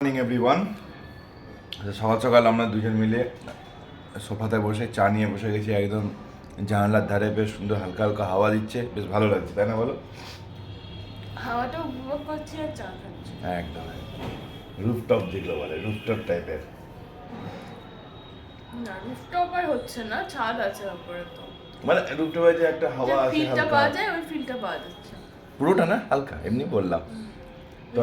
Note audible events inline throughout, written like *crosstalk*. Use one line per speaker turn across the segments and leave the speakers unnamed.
Morning everyone সকাল সকাল আমরা দুজন মিলে সোফাতে বসে চা নিয়ে বসে গেছি একদম জানালার ধারে। বেশ সুন্দর হালকা হালকা হাওয়া দিচ্ছে বেশ ভালো লাগছে তাই না বলো?
হাওয়াটা উপভোগ করছি আর চা খাচ্ছি।
একদম রুফটপ যেগুলো বলে রুফটপ টাইপের
না রুফটপ আর হচ্ছে না ছাদ আছে উপরে তো।
মানে রুফটপে যে একটা হাওয়া আছে
ফিলটা পাওয়া যায় ওই ফিলটা পাওয়া যাচ্ছে।
পুরোটা না হালকা? এমনি বললাম।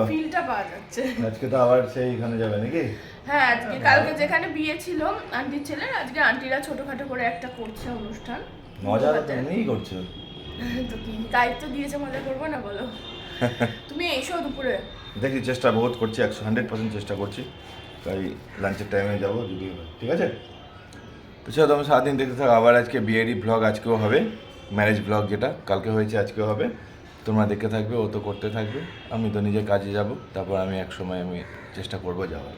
ফিলটা পাওয়া যাচ্ছে।
আজকে তো আবার সেই এখানে যাবে নাকি?
হ্যাঁ আজকে কালকে যেখানে বিয়ে ছিল আন্টির ছেলের আজকে আন্টিরা ছোটখাটো করে একটা করছে অনুষ্ঠান।
মজা তো করছ। *laughs*
তো কি দায়িত্ব দিয়েছে মজা করব না বলো? *laughs* তুমি এসো দুপুরে।
দেখি চেষ্টা বহুত করছি একশো হান্ড্রেড পার্সেন্ট চেষ্টা করছি। তাই লাঞ্চের টাইমে যাব যদি ঠিক আছে? তো চলো তুমি সারাদিন দেখতে থাকো আবার আজকে বিয়েরই ব্লগ আজকেও হবে। ম্যারেজ ব্লগ যেটা কালকে হয়েছে আজকেও হবে। তোমরা দেখে থাকবে, ও তো করতে থাকবে। আমি তো নিজে কাজে যাব, তারপর আমি এক সময় আমি চেষ্টা করব যাওয়ার।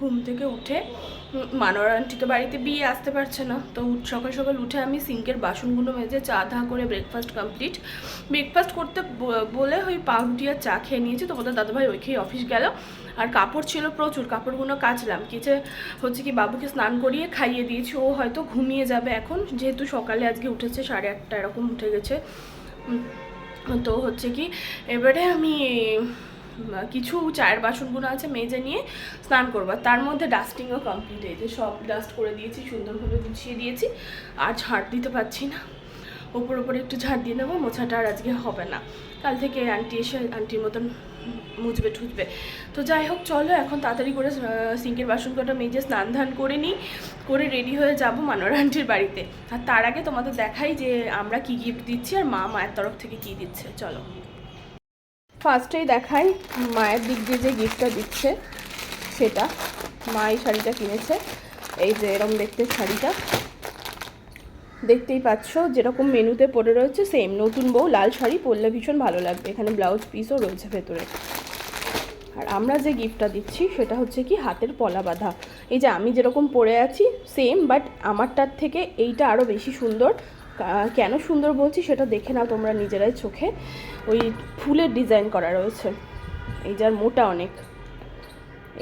ঘুম থেকে উঠে মানোয়ার আন্টি তো বাড়িতে বিয়ে আসতে পারছে না। তো সকাল সকাল উঠে আমি সিঙ্কের বাসনগুলো মেজে চা ধা করে ব্রেকফাস্ট কমপ্লিট ব্রেকফাস্ট করতে বলে ওই পাউরুটি চা খেয়ে নিয়েছি। তোমাদের দাদাভাই ওই খেয়ে অফিস গেল। আর কাপড় ছিল প্রচুর, কাপড়গুলো কাচলাম। কেচে হচ্ছে কি, বাবুকে স্নান করিয়ে খাইয়ে দিয়েছি। ও হয়তো ঘুমিয়ে যাবে এখন। যেহেতু সকালে আজকে উঠেছে, সাড়ে আটটা এরকম উঠে গেছে। তো হচ্ছে কি, এবারে আমি কিছু চায়ের বাসনগুলো আছে মেজে নিয়ে স্নান করব। তার মধ্যে ডাস্টিংও কমপ্লিট হয়েছে সব ডাস্ট করে দিয়েছি, সুন্দরভাবে গুছিয়ে দিয়েছি। আর ঝাড় দিতে পারছি না। ওপর ওপরে একটু ঝাড় দিয়ে নেব, মোছাটা আর আজকে হবে না। কাল থেকে আন্টি এসে আন্টির মতন মুছবে, ঠুছবে। তো যাই হোক, চলো এখন তাড়াতাড়ি করে সিঙ্কের বাসন কটা মেজে স্নান ধান করে নিই, করে রেডি হয়ে যাব মানোর আন্টির বাড়িতে। আর তার আগে তোমাদের দেখাই যে আমরা কি গিফট দিচ্ছি আর মা মায়ের তরফ থেকে কি দিচ্ছে। চলো। ফার্স্টেই দেখাই মায়ের দিক দিয়ে যে গিফটটা দিচ্ছে, সেটা। মা এই শাড়িটা কিনেছে। এই যে এরম দেখতে শাড়িটা। দেখতেই পাচ্ছ, যেরকম মেনুতে পড়ে রয়েছে সেম নতুন বউ, লাল শাড়ি পরলে ভীষণ ভালো লাগবে। এখানে ব্লাউজ পিসও রয়েছে ভেতরে। আর আমরা যে গিফটটা দিচ্ছি, সেটা হচ্ছে কি হাতের পলা বাঁধা। এই যে আমি যেরকম পরে আছি সেম বাট আমারটার থেকে এইটা আরও বেশি সুন্দর। কেন সুন্দর বলছি সেটা দেখে নাও তোমরা নিজেরাই চোখে। ওই ফুলের ডিজাইন করা রয়েছে। এই যার মোটা অনেক।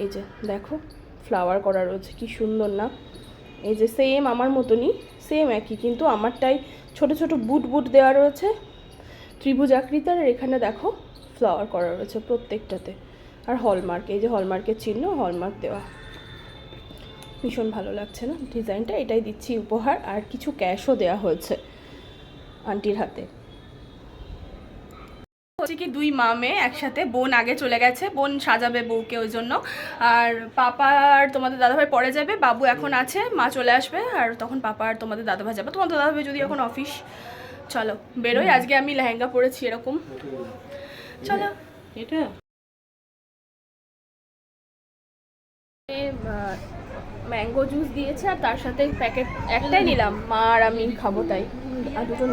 এই যে, দেখো ফ্লাওয়ার করা রয়েছে, কি সুন্দর না? এই যে সেম আমার মতনই সেম একই, কিন্তু আমারটাই ছোট ছোট বুট বুট দেওয়া রয়েছে। ত্রিভুজ আকৃতির এখানে দেখো ফ্লাওয়ার করা রয়েছে প্রত্যেকটাতে। আর হলমার্ক এই যে হলমার্কের চিহ্ন হলমার্ক দেওয়া। ভীষণ ভালো লাগছে না? ডিজাইনটা এটাই দিচ্ছি উপহার আর কিছু ক্যাশও দেওয়া হয়েছে আন্টির হাতে। হচ্ছে কি দুই মা মেয়ে একসাথে বোন আগে চলে গেছে বোন সাজাবে বউকে ওই জন্য। আর পাপা আর তোমাদের দাদাভাই পরে যাবে বাবু এখন আছে মা চলে আসবে আর তখন পাপা আর তোমাদের দাদাভাই যাবে। তোমাদের দাদাভাই যদি এখন অফিস চলো বেরোই। আজকে আমি লেহেঙ্গা পরেছি এরকম। চলো।
এটা
ম্যাঙ্গো জুস দিয়েছে আর তার সাথে প্যাকেট একটাই নিলাম। মা আর আমি খাব তাই। আর দুটো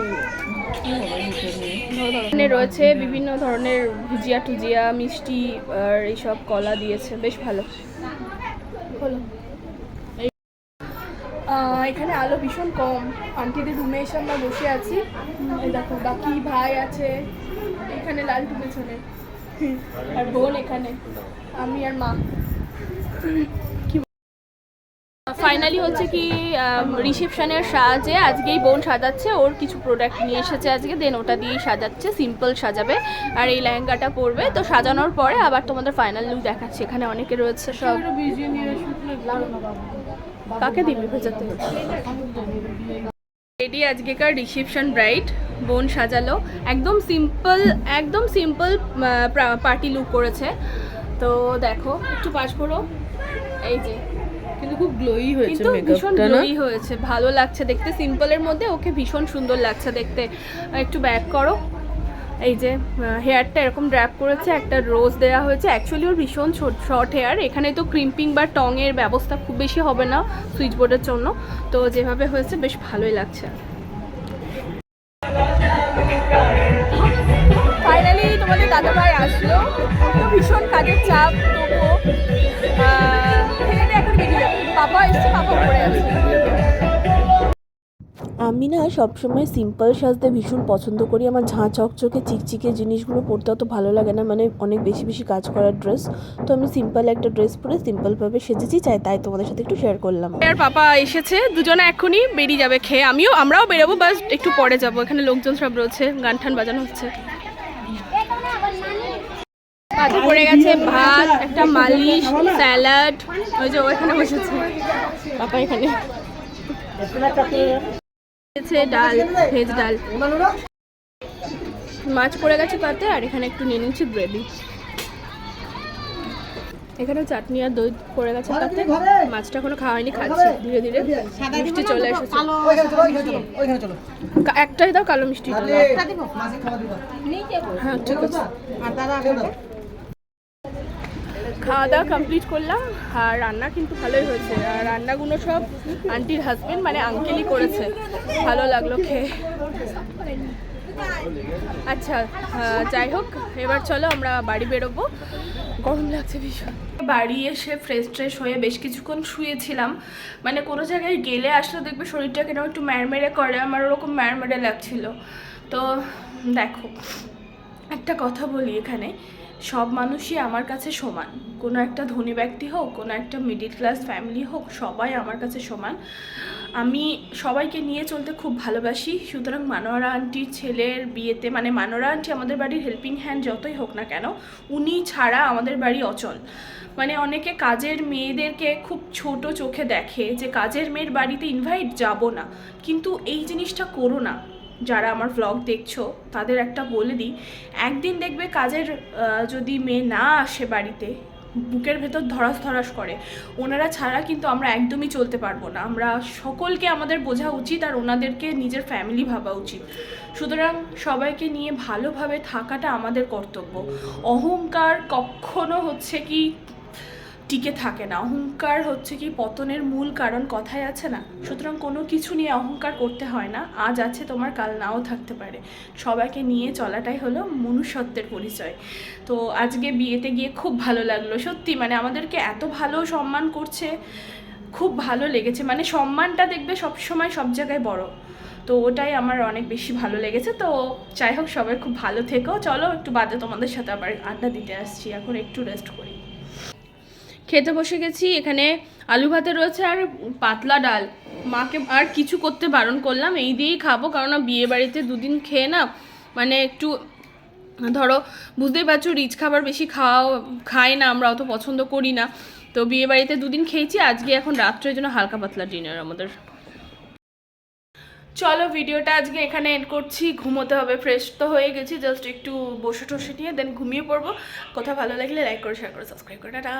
এখানে রয়েছে বিভিন্ন ধরনের ভুজিয়া টুজিয়া, মিষ্টি আর এইসব কলা দিয়েছে। বেশ ভালো। হলো এখানে আলো ভীষণ কম। আন্টিদের রুমে এসে আমরা বসে আছি। দেখো, বাকি ভাই আছে। এখানে লালটু পেছনে আর বোন এখানে। আমি আর মা। ফাইনালি হচ্ছে কি রিসেপশনের সাজে আজকেই বোন সাজাচ্ছে, ওর কিছু প্রোডাক্ট নিয়ে এসেছে আজকে দেন ওটা দিয়েই সাজাচ্ছে সিম্পল সাজাবে, আর এই লেহেঙ্গাটা পরবে। তো সাজানোর পরে আবার তোমাদের ফাইনাল লুক দেখাচ্ছে, এখানে অনেকে রয়েছে সব। কাকে দিবি ভেজাতে রেডি আজকেকার রিসেপশন ব্রাইট বোন সাজালো। একদম সিম্পল একদম সিম্পল পার্টি লুক করেছে। তো দেখো একটু পাশ করো। এই যে
কিন্তু খুব গ্লোই হয়েছে
কিন্তু ভীষণ গ্লোই হয়েছে ভালো লাগছে দেখতে। সিম্পলের মধ্যে ওকে ভীষণ সুন্দর লাগছে দেখতে। একটু ব্যাক করো। এই যে হেয়ারটা এরকম ড্র্যাপ করেছে একটা রোজ দেওয়া হয়েছে। অ্যাকচুয়ালি ওর ভীষণ শর্ট হেয়ার এখানে তো ক্রিম্পিং বা টংয়ের ব্যবস্থা খুব বেশি হবে না সুইচ বোর্ডের জন্য। তো যেভাবে হয়েছে বেশ ভালোই লাগছে। ফাইনালি তোমাদের দাদাভাই আসলো। ভীষণ চাপ তবুও আহ, খেয়ে দিয়ে এখন বেরিয়ে যাবে। এসছে পাপা পড়ে আছে। আমি না সবসময় সিম্পল সাজতে ভীষণ পছন্দ করি। আমার ঝাঁ চকচকে চিকচিকে জিনিসগুলো পরতে অত ভালো লাগে না। মানে অনেক বেশি বেশি কাজ করার ড্রেস তো আমি সিম্পল একটা ড্রেস পরে সিম্পলভাবে সেজেছি চাই তাই তোমাদের সাথে একটু শেয়ার করলাম। আর পাপা এসেছে দুজনে এখনই বেরিয়ে যাবে খেয়ে। আমিও আমরাও বেরোবো বাস একটু পরে যাব। এখানে লোকজন সব রয়েছে গান টান বাজানো হচ্ছে। পাতে পড়ে গেছে ভাত একটা মালিশ স্যালাড ওই যে ওখানে বসেছে। পাপা এখানে। ডাল ভেজ ডাল। মাছ পড়ে গেছে পাতে আর এখানে একটু নিয়ে নিচ্ছি গ্রেভি। এখানে চাটনি আর দই পড়ে গেছে পাতে মাছটা এখনও খাওয়া হয়নি খাচ্ছি ধীরে ধীরে। মিষ্টি চলে এসেছে। একটাই দাও কালো মিষ্টি। হ্যাঁ ঠিক আছে। খাওয়া দাওয়া কমপ্লিট করলাম, আর রান্না কিন্তু ভালোই হয়েছে। আর রান্নাগুলো সব আন্টির হাজবেন্ড মানে আঙ্কেলই করেছে। ভালো লাগল খেয়ে। আচ্ছা যাই হোক, এবার চলো আমরা বাড়ি বেরোবো। গরম লাগছে ভীষণ। বাড়ি এসে ফ্রেশ ট্রেশ হয়ে বেশ কিছুক্ষণ শুয়েছিলাম। মানে কোনো জায়গায় গেলে আসলে দেখবে শরীরটা কেন একটু ম্যারমেরে করে, আমার ওরকম ম্যারমেরে লাগছিল। তো দেখো, একটা কথা বলি এখানে। সব মানুষই আমার কাছে সমান। কোনো একটা ধনী ব্যক্তি হোক, কোনো একটা মিডিল ক্লাস ফ্যামিলি হোক, সবাই আমার কাছে সমান। আমি সবাইকে নিয়ে চলতে খুব ভালোবাসি। সুতরাং মানোয়ারা আন্টির ছেলের বিয়েতে মানে মানোয়ারা আন্টি আমাদের বাড়ির হেল্পিং হ্যান্ড যতই হোক না কেন, উনি ছাড়া আমাদের বাড়ি অচল। মানে অনেকে কাজের মেয়েদেরকে খুব ছোট চোখে দেখে যে কাজের মেয়ের বাড়িতে ইনভাইট যাব না। কিন্তু এই জিনিসটা করো না। যারা আমার ভ্লগ দেখছ, তাদের একটা বলে দিই, একদিন দেখবে কাজের যদি মেয়ে না আসে বাড়িতে, বুকের ভেতর ধরাস ধরাস করে। ওনারা ছাড়া কিন্তু আমরা একদমই চলতে পারব না। আমরা সকলকে আমাদের বোঝা উচিত আর ওনাদেরকে নিজের ফ্যামিলি ভাবা উচিত। সুতরাং সবাইকে নিয়ে ভালোভাবে থাকাটা আমাদের কর্তব্য। অহংকার কখনো হচ্ছে কি টিকে থাকে না। অহংকার হচ্ছে কি পতনের মূল কারণ কথায় আছে না? সুতরাং কোনো কিছু নিয়ে অহংকার করতে হয় না। আজ আছে তোমার, কাল নাও থাকতে পারে। সবাইকে নিয়ে চলাটাই হলো মনুষ্যত্বের পরিচয়। তো আজকে বিয়েতে গিয়ে খুব ভালো লাগল। সত্যি মানে আমাদেরকে এত ভালো সম্মান করছে, খুব ভালো লেগেছে। মানে সম্মানটা দেখবে সব সময় সব জায়গায় বড়। তো ওটাই আমার অনেক বেশি ভালো লেগেছে। তো যাই হোক, সবাই খুব ভালো থেকো। চলো, একটু বাদে তোমাদের সাথে আবার আড্ডা দিতে আসছি। এখন একটু রেস্ট করি। খেতে বসে গেছি, এখানে আলু ভাতে রয়েছে আর পাতলা ডাল। মাকে আর কিছু করতে বারণ করলাম, এই দিয়েই খাব, কারণ বিয়ে বাড়িতে দুদিন খেয়ে না মানে একটু, ধরো, বুঝতেই পারছ, রিচ খাবার বেশি খাওয়া, খাই না, আমরা অত পছন্দ করি না। তো বিয়ে বাড়িতে দুদিন খেয়েছি, আজকে এখন রাত্রের জন্য হালকা পাতলা ডিনার আমাদের। চলো, ভিডিওটা আজকে এখানে এড করছি, ঘুমোতে হবে ফ্রেশ তো হয়ে গেছি জাস্ট একটু বসে টসে নিয়ে দেন ঘুমিয়ে পড়ব। কথা ভালো লাগলে লাইক করে শেয়ার করে সাবস্ক্রাইব করে, টাটা।